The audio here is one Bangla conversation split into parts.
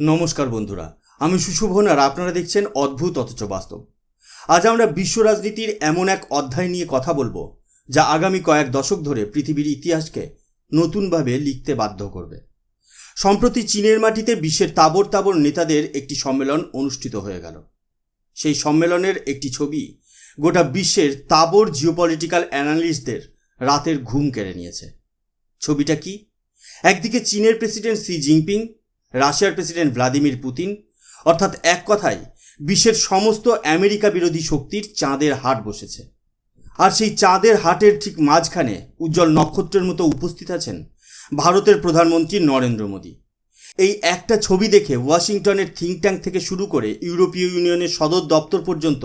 নমস্কার বন্ধুরা, আমি সুশোভন আর আপনারা দেখছেন অদ্ভুত অথচ বাস্তব। আজ আমরা বিশ্ব রাজনীতির এমন এক অধ্যায় নিয়ে কথা বলব, যা আগামী কয়েক দশক ধরে পৃথিবীর ইতিহাসকে নতুনভাবে লিখতে বাধ্য করবে। সম্প্রতি চীনের মাটিতে বিশ্বের তাবর তাবর নেতাদের একটি সম্মেলন অনুষ্ঠিত হয়ে গেল। সেই সম্মেলনের একটি ছবি গোটা বিশ্বের তাবর জিওপলিটিক্যাল অ্যানালিস্টদের রাতের ঘুম কেড়ে নিয়েছে। ছবিটা কি? একদিকে চীনের প্রেসিডেন্ট সি জিনপিং রাশিয়ার প্রেসিডেন্ট ভ্লাদিমির পুতিন। অর্থাৎ এক কথায়, বিশ্বের সমস্ত আমেরিকা বিরোধী শক্তির চাঁদের হাট বসেছে। আর সেই চাঁদের হাটের ঠিক মাঝখানে উজ্জ্বল নক্ষত্রের মতো উপস্থিত আছেন ভারতের প্রধানমন্ত্রী নরেন্দ্র মোদী। এই একটা ছবি দেখে ওয়াশিংটনের থিঙ্ক ট্যাঙ্ক থেকে শুরু করে ইউরোপীয় ইউনিয়নের সদর দপ্তর পর্যন্ত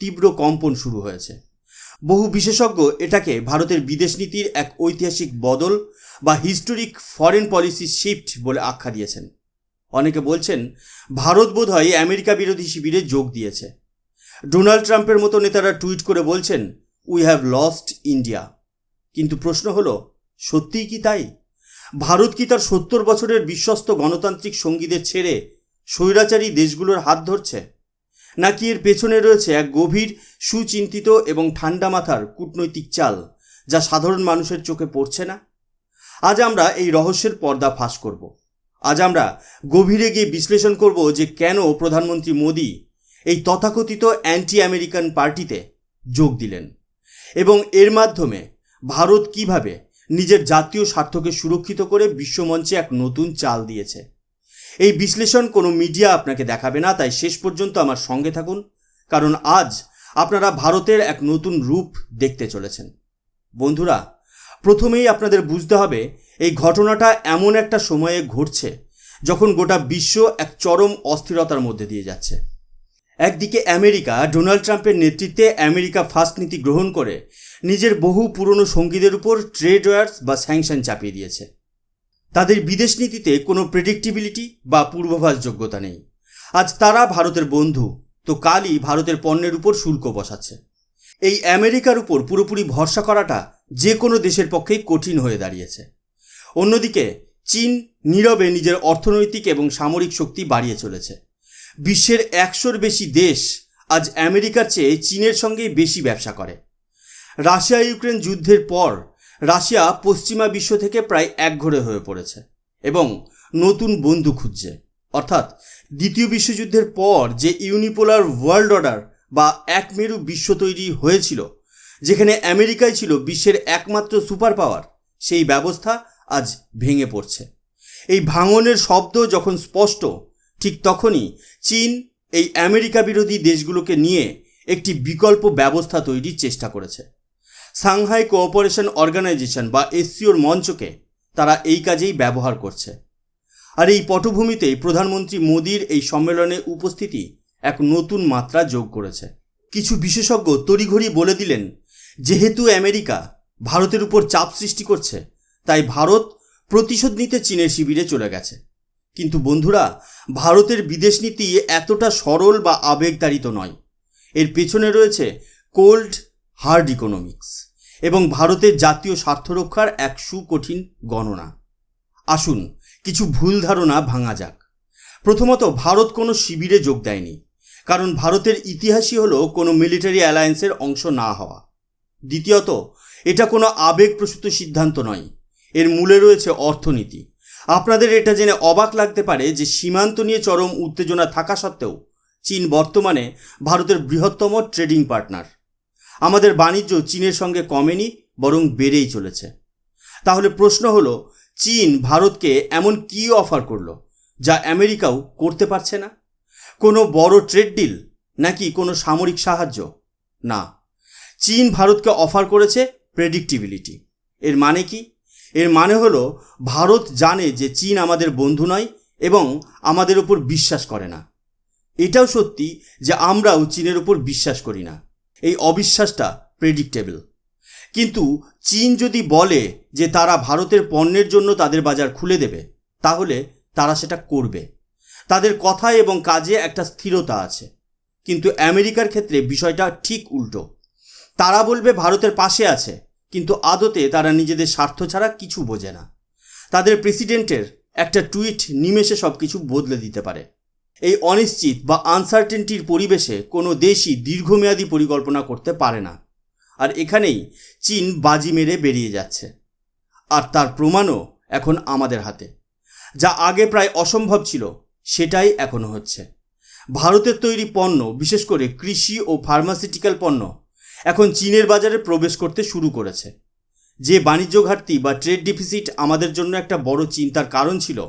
তীব্র কম্পন শুরু হয়েছে। বহু বিশেষজ্ঞ এটাকে ভারতের বিদেশ নীতির এক ঐতিহাসিক বদল বা হিস্টোরিক ফরেন পলিসি শিফট বলে আখ্যা দিয়েছেন। অনেকে বলছেন, ভারত বোধহয় আমেরিকা বিরোধী শিবিরে যোগ দিয়েছে। ডোনাল্ড ট্রাম্পের মতো নেতারা টুইট করে বলছেন উই হ্যাভ লস্ট ইন্ডিয়া কিন্তু প্রশ্ন হলো, সত্যিই কি তাই? ভারত কি তার সত্তর বছরের বিশ্বস্ত গণতান্ত্রিক সঙ্গীদের ছেড়ে স্বৈরাচারী দেশগুলোর হাত ধরছে? নাকি এর পেছনে রয়েছে এক গভীর, সুচিন্তিত এবং ঠান্ডা মাথার কূটনৈতিক চাল যা সাধারণ মানুষের চোখে পড়ছে না? আজ আমরা এই রহস্যের পর্দা ফাঁস করব। আজ আমরা গভীরে গিয়ে বিশ্লেষণ করব যে কেন প্রধানমন্ত্রী মোদী এই তথাকথিত অ্যান্টি আমেরিকান পার্টিতে যোগ দিলেন এবং এর মাধ্যমে ভারত কীভাবে নিজের জাতীয় স্বার্থকে সুরক্ষিত করে বিশ্বমঞ্চে এক নতুন চাল দিয়েছে। এই বিশ্লেষণ কোনো মিডিয়া আপনাকে দেখাবে না, তাই শেষ পর্যন্ত আমার সঙ্গে থাকুন, কারণ আজ আপনারা ভারতের এক নতুন রূপ দেখতে চলেছেন। বন্ধুরা প্রথমেই আপনাদের বুঝতে হবে, এই ঘটনাটা এমন একটা সময়ে ঘটছে যখন গোটা বিশ্ব এক চরম অস্থিরতার মধ্যে দিয়ে যাচ্ছে। একদিকে আমেরিকা ডোনাল্ড ট্রাম্পের নেতৃত্বে আমেরিকা ফার্স্ট নীতি গ্রহণ করে নিজের বহু পুরনো সঙ্গীদের উপর ট্রেড ওয়ার্স বা স্যাংশন চাপিয়ে দিয়েছে। তাদের বিদেশ নীতিতে কোনো প্রেডিক্টিবিলিটি বা পূর্বাভাস যোগ্যতা নেই। আজ তারা ভারতের বন্ধু, তো কালই ভারতের পণ্যের উপর শুল্ক বসাচ্ছে। এই আমেরিকার উপর পুরোপুরি ভরসা করাটা যে কোনো দেশের পক্ষেই কঠিন হয়ে দাঁড়িয়েছে। অন্যদিকে, চীন নীরবে নিজের অর্থনৈতিক এবং সামরিক শক্তি বাড়িয়ে চলেছে। বিশ্বের একশোর বেশি দেশ আজ আমেরিকার চেয়ে চীনের সঙ্গেই বেশি ব্যবসা করে। রাশিয়া ইউক্রেন যুদ্ধের পর রাশিয়া পশ্চিমা বিশ্ব থেকে প্রায় একঘরে হয়ে পড়েছে এবং নতুন বন্ধু খুঁজছে। অর্থাৎ, দ্বিতীয় বিশ্বযুদ্ধের পর যে ইউনিপোলার ওয়ার্ল্ড অর্ডার বা একমেরু বিশ্ব তৈরি হয়েছিল যেখানে আমেরিকাই ছিল বিশ্বের একমাত্র সুপার পাওয়ার, সেই ব্যবস্থা আজ ভেঙে পড়ছে। এই ভাঙনের শব্দ যখন স্পষ্ট, ঠিক তখনই চীন এই আমেরিকা বিরোধী দেশগুলোকে নিয়ে একটি বিকল্প ব্যবস্থা তৈরির চেষ্টা করেছে। সাংহাই কোঅপারেশন অর্গানাইজেশন বা এসসিওর মঞ্চকে তারা এই কাজেই ব্যবহার করছে। আর এই পটভূমিতেই প্রধানমন্ত্রী মোদীর এই সম্মেলনে উপস্থিতি এক নতুন মাত্রা যোগ করেছে। কিছু বিশেষজ্ঞ তড়িঘড়ি বলে দিলেন যেহেতু আমেরিকা ভারতের উপর চাপ সৃষ্টি করছে, তাই ভারত প্রতিশোধ নিতে চীনের শিবিরে চলে গেছে। কিন্তু বন্ধুরা, ভারতের বিদেশ নীতি এতটা সরল বা আবেগতাড়িত নয়। এর পেছনে রয়েছে কোল্ড, হার্ড ইকোনমিক্স এবং ভারতের জাতীয় স্বার্থ রক্ষার এক সুকঠিন গণনা। আসুন, কিছু ভুল ধারণা ভাঙা যাক। প্রথমত, ভারত কোনো শিবিরে যোগ দেয়নি, কারণ ভারতের ইতিহাসই হলো কোনো মিলিটারি অ্যালায়েন্সের অংশ না হওয়া। দ্বিতীয়ত, এটা কোনো আবেগপ্রসূত সিদ্ধান্ত নয়। এর মূলে রয়েছে অর্থনীতি। আপনাদের এটা জেনে অবাক লাগতে পারে যে সীমান্ত নিয়ে চরম উত্তেজনা থাকা সত্ত্বেও চীন বর্তমানে ভারতের বৃহত্তম ট্রেডিং পার্টনার। আমাদের বাণিজ্য চীনের সঙ্গে কমেনি, বরং বেড়েই চলেছে। তাহলে প্রশ্ন হলো, চীন ভারতকে এমন কী অফার করল, যা আমেরিকাও করতে পারছে না? কোনো বড় ট্রেড ডিল নাকি কোনো সামরিক সাহায্য? না। চীন ভারতকে অফার করেছে প্রেডিক্টিবিলিটি এর মানে কি? এর মানে হলো, ভারত জানে যে চীন আমাদের বন্ধু নয় এবং আমাদের উপর বিশ্বাস করে না। এটাও সত্যি যে আমরাও চীনের ওপর বিশ্বাস করি না। এই অবিশ্বাসটা প্রেডিক্টেবল কিন্তু চীন যদি বলে যে তারা ভারতের পণ্যের জন্য তাদের বাজার খুলে দেবে, তাহলে তারা সেটা করবে। তাদের কথায় এবং কাজে একটা স্থিরতা আছে। কিন্তু আমেরিকার ক্ষেত্রে বিষয়টা ঠিক উল্টো। তারা বলবে ভারতের পাশে আছে, কিন্তু আদতে তারা নিজেদের স্বার্থ ছাড়া কিছু বোঝে না। তাদের প্রেসিডেন্টের একটা টুইট নিমেষে সব কিছু বদলে দিতে পারে। এই অনিশ্চিত বা আনসার্টেনটির পরিবেশে কোনো দেশই দীর্ঘমেয়াদী পরিকল্পনা করতে পারে না। আর এখানেই চীন বাজি মেরে বেরিয়ে যাচ্ছে। আর তার প্রমাণও এখন আমাদের হাতে। যা আগে প্রায় অসম্ভব ছিল, সেটাই এখনও হচ্ছে। ভারতের তৈরি পণ্য, বিশেষ করে কৃষি ও ফার্মাসিউটিক্যাল পণ্য এখন চীনের বাজারে প্রবেশ করতে শুরু করেছে। যে বাণিজ্য ঘাটতি বা ট্রেড ডিফিসিট আমাদের জন্য একটা বড় চিন্তার কারণ ছিল,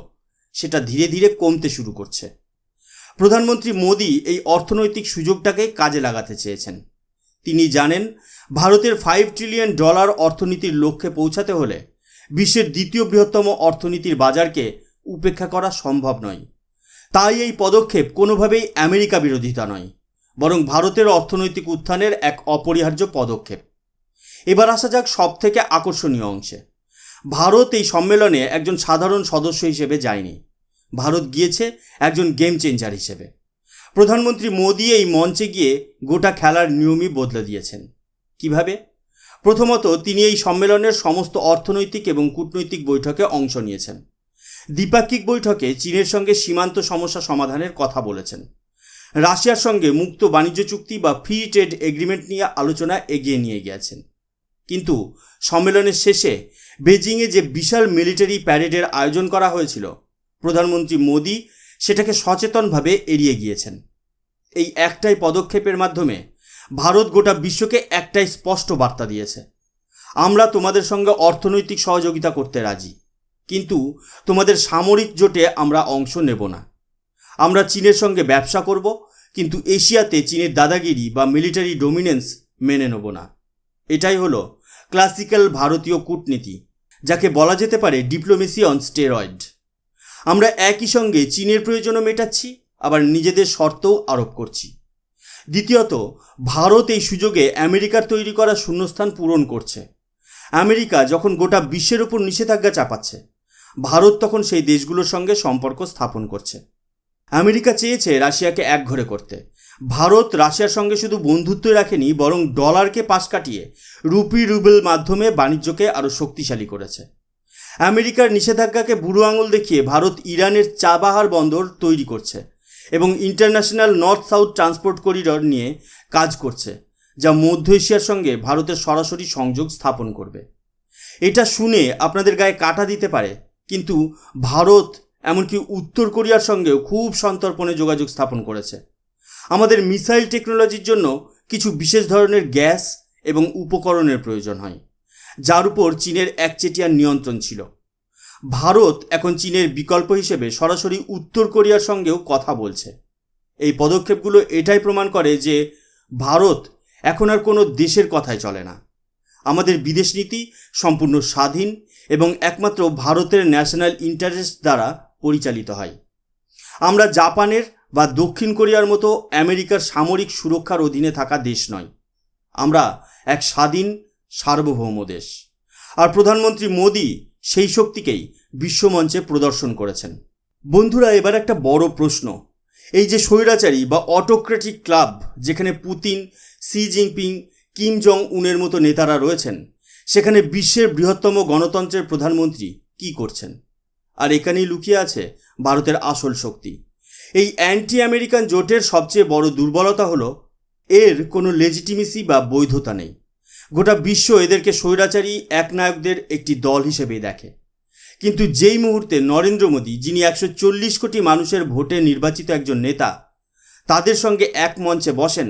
সেটা ধীরে ধীরে কমতে শুরু করছে। প্রধানমন্ত্রী মোদী এই অর্থনৈতিক সুযোগটাকে কাজে লাগাতে চেয়েছেন। তিনি জানেন, ভারতের ফাইভ ট্রিলিয়ন ডলার অর্থনীতির লক্ষ্যে পৌঁছাতে হলে বিশ্বের দ্বিতীয় বৃহত্তম অর্থনীতির বাজারকে উপেক্ষা করা সম্ভব নয়। তাই এই পদক্ষেপ কোনোভাবেই আমেরিকা বিরোধিতা নয়। বরং ভারতের অর্থনৈতিক উত্থানের এক অপরিহার্য পদক্ষেপ। এবার আসা যাক সব থেকে আকর্ষণীয় অংশে। ভারত এই সম্মেলনে একজন সাধারণ সদস্য হিসেবে যায়নি। ভারত গিয়েছে একজন গেম চেঞ্জার হিসেবে। প্রধানমন্ত্রী মোদী এই মঞ্চে গিয়ে গোটা খেলার নিয়মই বদলে দিয়েছেন। কীভাবে? প্রথমত, তিনি এই সম্মেলনের সমস্ত অর্থনৈতিক এবং কূটনৈতিক বৈঠকে অংশ নিয়েছেন। দ্বিপাক্ষিক বৈঠকে চীনের সঙ্গে সীমান্ত সমস্যা সমাধানের কথা বলেছেন। রাশিয়ার সঙ্গে মুক্ত বাণিজ্য চুক্তি বা ফ্রি ট্রেড এগ্রিমেন্ট নিয়ে আলোচনা এগিয়ে নিয়ে গিয়েছেন। কিন্তু সম্মেলনের শেষে বেজিংয়ে যে বিশাল মিলিটারি প্যারেডের আয়োজন করা হয়েছিল, প্রধানমন্ত্রী মোদী সেটাকে সচেতনভাবে এড়িয়ে গিয়েছেন। এই একটাই পদক্ষেপের মাধ্যমে ভারত গোটা বিশ্বকে একটাই স্পষ্ট বার্তা দিয়েছে। আমরা তোমাদের সঙ্গে অর্থনৈতিক সহযোগিতা করতে রাজি, কিন্তু তোমাদের সামরিক জোটে আমরা অংশ নেব না। আমরা চীনের সঙ্গে ব্যবসা করব, কিন্তু এশিয়াতে চীনের দাদাগিরি বা মিলিটারি ডোমিনেন্স মেনে নেব না। এটাই হলো ক্লাসিক্যাল ভারতীয় কূটনীতি, যাকে বলা যেতে পারে ডিপ্লোমেসি অন স্টেরয়েড আমরা একই সঙ্গে চীনের প্রয়োজনও মেটাচ্ছি, আবার নিজেদের শর্তও আরোপ করছি। দ্বিতীয়ত, ভারত এই সুযোগে আমেরিকার তৈরি করা শূন্যস্থান পূরণ করছে। আমেরিকা যখন গোটা বিশ্বের উপর নিষেধাজ্ঞা চাপাচ্ছে, ভারত তখন সেই দেশগুলোর সঙ্গে সম্পর্ক স্থাপন করছে। আমেরিকা চেয়েছে রাশিয়াকে একঘরে করতে। ভারত রাশিয়ার সঙ্গে শুধু বন্ধুত্বই রাখেনি, বরং ডলারকে পাশ কাটিয়ে রুপি রুবেল মাধ্যমে বাণিজ্যকে আরও শক্তিশালী করেছে। আমেরিকার নিষেধাজ্ঞাকে বুড়ো আঙুল দেখিয়ে ভারত ইরানের চাবাহার বন্দর তৈরি করছে এবং international north south transport corridor নিয়ে কাজ করছে, যা মধ্য এশিয়ার সঙ্গে ভারতের সরাসরি সংযোগ স্থাপন করবে। এটা শুনে আপনাদের গায়ে কাটা দিতে পারে, কিন্তু ভারত এমনকি উত্তর কোরিয়ার সঙ্গেও খুব সন্তর্পণে যোগাযোগ স্থাপন করেছে। আমাদের মিসাইল টেকনোলজির জন্য কিছু বিশেষ ধরনের গ্যাস এবং উপকরণের প্রয়োজন হয়, যার উপর চীনের একচেটিয়া নিয়ন্ত্রণ ছিল। ভারত এখন চীনের বিকল্প হিসেবে সরাসরি উত্তর কোরিয়ার সঙ্গেও কথা বলছে। এই পদক্ষেপগুলো এটাই প্রমাণ করে যে ভারত এখন আর কোনো দেশের কথায় চলে না। আমাদের বিদেশ নীতি সম্পূর্ণ স্বাধীন এবং একমাত্র ভারতের ন্যাশনাল ইন্টারেস্ট দ্বারা পরিচালিত হয়। আমরা জাপানের বা দক্ষিণ কোরিয়ার মতো আমেরিকার সামরিক সুরক্ষার অধীনে থাকা দেশ নয়। আমরা এক স্বাধীন, সার্বভৌম দেশ। আর প্রধানমন্ত্রী মোদী সেই শক্তিকেই বিশ্বমঞ্চে প্রদর্শন করেছেন। বন্ধুরা, এবার একটা বড় প্রশ্ন। এই যে স্বৈরাচারী বা অটোক্রেটিক ক্লাব, যেখানে Putin Xi Jinping, Kim Jong উনের মতো নেতারা রয়েছেন, সেখানে বিশ্বের বৃহত্তম গণতন্ত্রের প্রধানমন্ত্রী কি করছেন? আর এখানেই লুকিয়ে আছে ভারতের আসল শক্তি। এই অ্যান্টি আমেরিকান জোটের সবচেয়ে বড় দুর্বলতা হলো, এর কোনো লেজিটিমেসি বা বৈধতা নেই। গোটা বিশ্ব এদেরকে স্বৈরাচারী, একনায়কদের একটি দল হিসেবেই দেখে। কিন্তু যেই মুহূর্তে নরেন্দ্র মোদী, যিনি একশো চল্লিশ কোটি মানুষের ভোটে নির্বাচিত একজন নেতা, তাদের সঙ্গে এক মঞ্চে বসেন,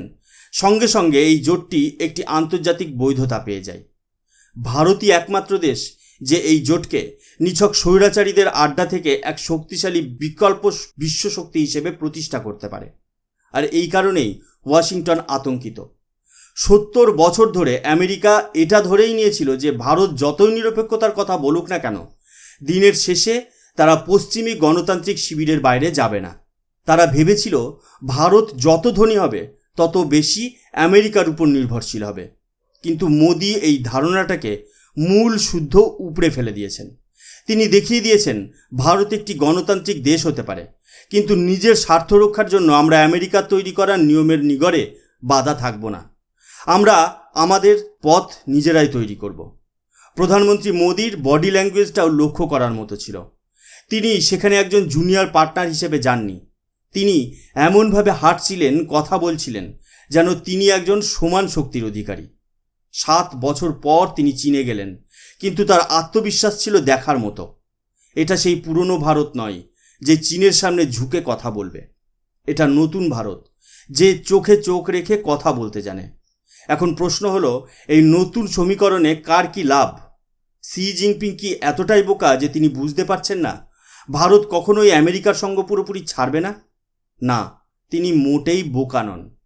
সঙ্গে সঙ্গে এই জোটটি একটি আন্তর্জাতিক বৈধতা পেয়ে যায়। ভারতই একমাত্র দেশ যে এই জোটকে নিছক স্বৈরাচারীদের আড্ডা থেকে এক শক্তিশালী বিকল্প বিশ্বশক্তি হিসেবে প্রতিষ্ঠা করতে পারে। আর এই কারণেই ওয়াশিংটন আতঙ্কিত। সত্তর বছর ধরে আমেরিকা এটা ধরেই নিয়েছিল যে ভারত যতই নিরপেক্ষতার কথা বলুক না কেন, দিনের শেষে তারা পশ্চিমী গণতান্ত্রিক শিবিরের বাইরে যাবে না। তারা ভেবেছিল ভারত যত ধনী হবে, তত বেশি আমেরিকার উপর নির্ভরশীল হবে। কিন্তু মোদি এই ধারণাটাকে মূল শুদ্ধ উপড়ে ফেলে দিয়েছেন। তিনি দেখিয়ে দিয়েছেন, ভারত একটি গণতান্ত্রিক দেশ হতে পারে। কিন্তু নিজের স্বার্থ রক্ষার জন্য আমরা আমেরিকা তৈরি করার নিয়মের নিগড়ে বাধা থাকব না। আমরা আমাদের পথ নিজেরাই তৈরি করব। প্রধানমন্ত্রী মোদীর বডি ল্যাঙ্গুয়েজটাও লক্ষ্য করার মতো ছিল। তিনি সেখানে একজন জুনিয়র পার্টনার হিসেবে যাননি। তিনি এমনভাবে হাঁটছিলেন, কথা বলছিলেন, যেন তিনি একজন সমান শক্তির অধিকারী। সাত বছর পর তিনি চীনে গেলেন। কিন্তু তার আত্মবিশ্বাস ছিল দেখার মতো। এটা সেই পুরনো ভারত নয়, যে চীনের সামনে ঝুঁকে কথা বলবে। এটা নতুন ভারত, যে চোখে চোখ রেখে কথা বলতে জানে। এখন প্রশ্ন হলো, এই নতুন সমীকরণে কার কি লাভ? সি জিনপিং কি এতটাই বোকা যে তিনি বুঝতে পারছেন না? ভারত কখনোই আমেরিকার সঙ্গ পুরোপুরি ছাড়বে না? না, তিনি মোটেই বোকা নন।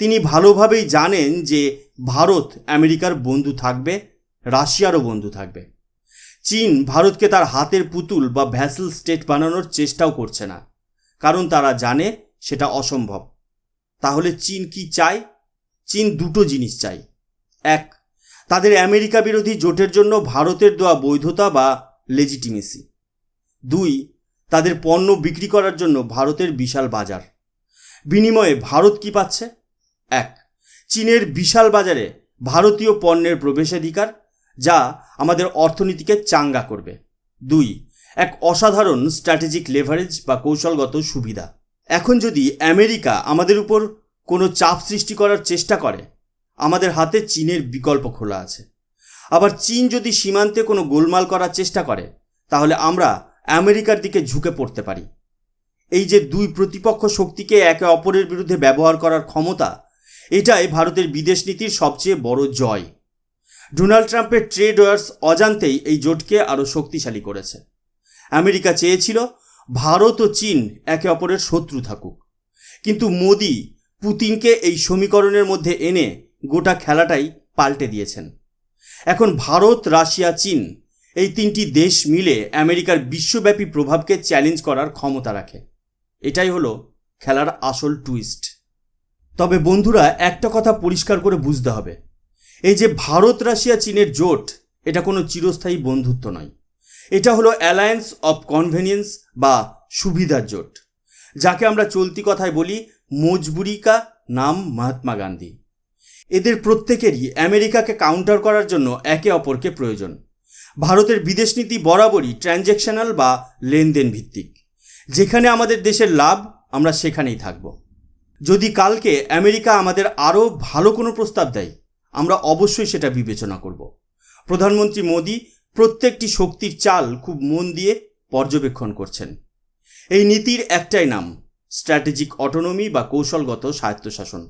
তিনি ভালোভাবেই জানেন যে ভারত আমেরিকার বন্ধু থাকবে, রাশিয়ারও বন্ধু থাকবে। চীন ভারতকে তার হাতের পুতুল বা ভ্যাসেল স্টেট বানানোর চেষ্টাও করছে না, কারণ তারা জানে সেটা অসম্ভব। তাহলে চীন কি চায়? চীন দুটো জিনিস চাই এক, তাদের আমেরিকা বিরোধী জোটের জন্য ভারতের দেওয়া বৈধতা বা লেজিটিমেসি দুই, তাদের পণ্য বিক্রি করার জন্য ভারতের বিশাল বাজার। বিনিময়ে ভারত কি পাচ্ছে? এক, চীনের বিশাল বাজারে ভারতীয় পণ্যের প্রবেশাধিকার যা আমাদের অর্থনীতিকে চাঙ্গা করবে। দুই, এক অসাধারণ স্ট্র্যাটেজিক লেভারেজ বা কৌশলগত সুবিধা। এখন যদি আমেরিকা আমাদের উপর কোনো চাপ সৃষ্টি করার চেষ্টা করে, আমাদের হাতে চীনের বিকল্প খোলা আছে। আবার চীন যদি সীমান্তে কোনো গোলমাল করার চেষ্টা করে, তাহলে আমরা আমেরিকার দিকে ঝুঁকে পড়তে পারি। এই যে দুই প্রতিপক্ষ শক্তিকে একে অপরের বিরুদ্ধে ব্যবহার করার ক্ষমতা এটাই ভারতের বিদেশ নীতির সবচেয়ে বড় জয়। ডোনাল্ড ট্রাম্পের ট্রেড ওয়ার্স অজান্তেই এই জোটকে আরও শক্তিশালী করেছে। আমেরিকা চেয়েছিল ভারত ও চীন একে অপরের শত্রু থাকুক। কিন্তু মোদি পুতিনকে এই সমীকরণের মধ্যে এনে গোটা খেলাটাই পাল্টে দিয়েছেন। এখন ভারত, রাশিয়া, চীন এই তিনটি দেশ মিলে আমেরিকার বিশ্বব্যাপী প্রভাবকে চ্যালেঞ্জ করার ক্ষমতা রাখে। এটাই হলো খেলার আসল টুইস্ট তবে বন্ধুরা, একটা কথা পরিষ্কার করে বুঝতে হবে। এই যে ভারত, রাশিয়া, চীনের জোট, এটা কোনো চিরস্থায়ী বন্ধুত্ব নয়। এটা হলো অ্যালায়েন্স অফ কনভেনিয়েন্স বা সুবিধার জোট, যাকে আমরা চলতি কথায় বলি মজবুরিকা নাম মহাত্মা গান্ধী। এদের প্রত্যেকেরই আমেরিকাকে কাউন্টার করার জন্য একে অপরকে প্রয়োজন। ভারতের বিদেশ নীতি বরাবরই ট্রানজ্যাকশনাল বা লেনদেন ভিত্তিক যেখানে আমাদের দেশের লাভ, আমরা সেখানেই থাকব। যদি কালকে আমেরিকা আমাদের আরও ভালো কোনো প্রস্তাব দেয়, আমরা অবশ্যই সেটা বিবেচনা করব। প্রধানমন্ত্রী মোদী প্রত্যেকটি শক্তির চাল খুব মন দিয়ে পর্যবেক্ষণ করছেন। এই নীতির একটাই নাম, স্ট্র্যাটেজিক অটোনমি বা কৌশলগত স্বায়ত্তশাসন।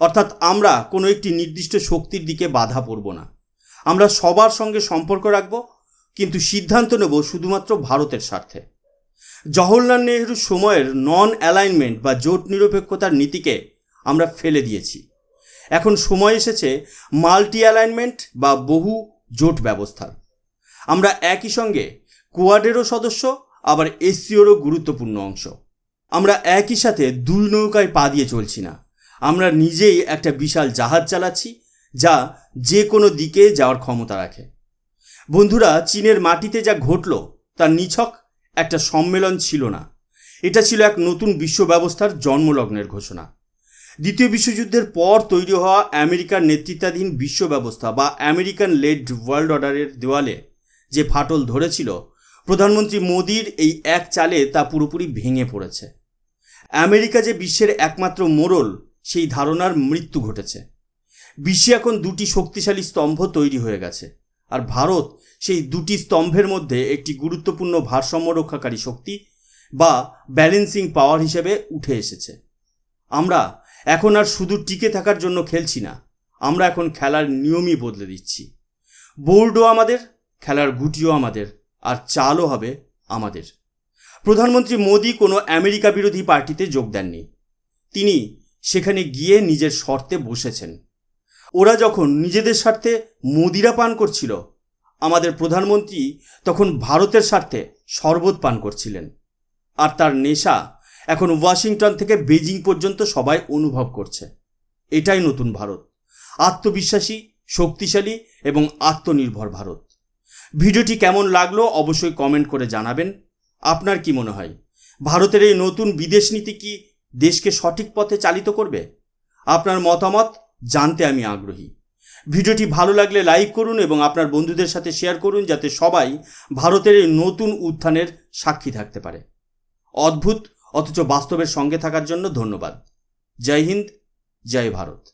অর্থাৎ আমরা কোনো একটি নির্দিষ্ট শক্তির দিকে বাধা পড়ব না। আমরা সবার সঙ্গে সম্পর্ক রাখব, কিন্তু সিদ্ধান্ত নেব শুধুমাত্র ভারতের স্বার্থে। জওহরলাল নেহরুর সময়ের নন অ্যালাইনমেন্ট বা জোট নিরপেক্ষতার নীতিকে আমরা ফেলে দিয়েছি। এখন সময় এসেছে মাল্টি অ্যালাইনমেন্ট বা বহু জোট ব্যবস্থার। আমরা একই সঙ্গে কোয়াডেরও সদস্য, আবার এসসিওরও গুরুত্বপূর্ণ অংশ। আমরা একই সাথে দুই নৌকায় পা দিয়ে চলছি না। আমরা নিজেই একটা বিশাল জাহাজ চালাচ্ছি, যা যে কোনো দিকে যাওয়ার ক্ষমতা রাখে। বন্ধুরা, চীনের মাটিতে যা ঘটল তার নিছক একটা সম্মেলন ছিল না। এটা ছিল এক নতুন বিশ্ব ব্যবস্থার জন্মলগ্নের ঘোষণা। দ্বিতীয় বিশ্বযুদ্ধের পর তৈরি হওয়া আমেরিকার নেতৃত্বাধীন বিশ্ব ব্যবস্থা বা আমেরিকান লেড ওয়ার্ল্ড অর্ডারের দেওয়ালে যে ফাটল ধরেছিল, প্রধানমন্ত্রী মোদির এই এক চালে তা পুরোপুরি ভেঙে পড়েছে। আমেরিকা যে বিশ্বের একমাত্র মোড়ল, সেই ধারণার মৃত্যু ঘটেছে। বিশ্বে এখন দুটি শক্তিশালী স্তম্ভ তৈরি হয়ে গেছে। আর ভারত সেই দুটি স্তম্ভের মধ্যে একটি গুরুত্বপূর্ণ ভারসাম্য রক্ষাকারী শক্তি বা ব্যালেন্সিং পাওয়ার হিসেবে উঠে এসেছে। আমরা এখন আর শুধু টিকে থাকার জন্য খেলছি না, আমরা এখন খেলার নিয়মই বদলে দিচ্ছি। বোর্ডও আমাদের, খেলার গুটিও আমাদের, আর চালও হবে আমাদের। প্রধানমন্ত্রী মোদী কোনো আমেরিকা বিরোধী পার্টিতে যোগ দেননি। তিনি সেখানে গিয়ে নিজের শর্তে বসেছেন। ওরা যখন নিজেদের স্বার্থে মদিরা পান করছিল, আমাদের প্রধানমন্ত্রী তখন ভারতের স্বার্থে শরবত পান করছিলেন। আর তার নেশা এখন ওয়াশিংটন থেকে বেজিং পর্যন্ত সবাই অনুভব করছে। এটাই নতুন ভারত। আত্মবিশ্বাসী, শক্তিশালী এবং আত্মনির্ভর ভারত। ভিডিওটি কেমন লাগল অবশ্যই কমেন্ট করে জানাবেন। আপনার কি মনে হয়? ভারতের এই নতুন বিদেশ নীতি কি দেশকে সঠিক পথে চালিত করবে? আপনার মতামত জানতে আমি আগ্রহী। ভিডিওটি ভালো লাগলে লাইক করুন এবং আপনার বন্ধুদের সাথে শেয়ার করুন যাতে সবাই ভারতের এই নতুন উত্থানের সাক্ষী থাকতে পারে। অদ্ভুত, অথচ বাস্তবের সঙ্গে থাকার জন্য ধন্যবাদ। জয় হিন্দ, জয় ভারত।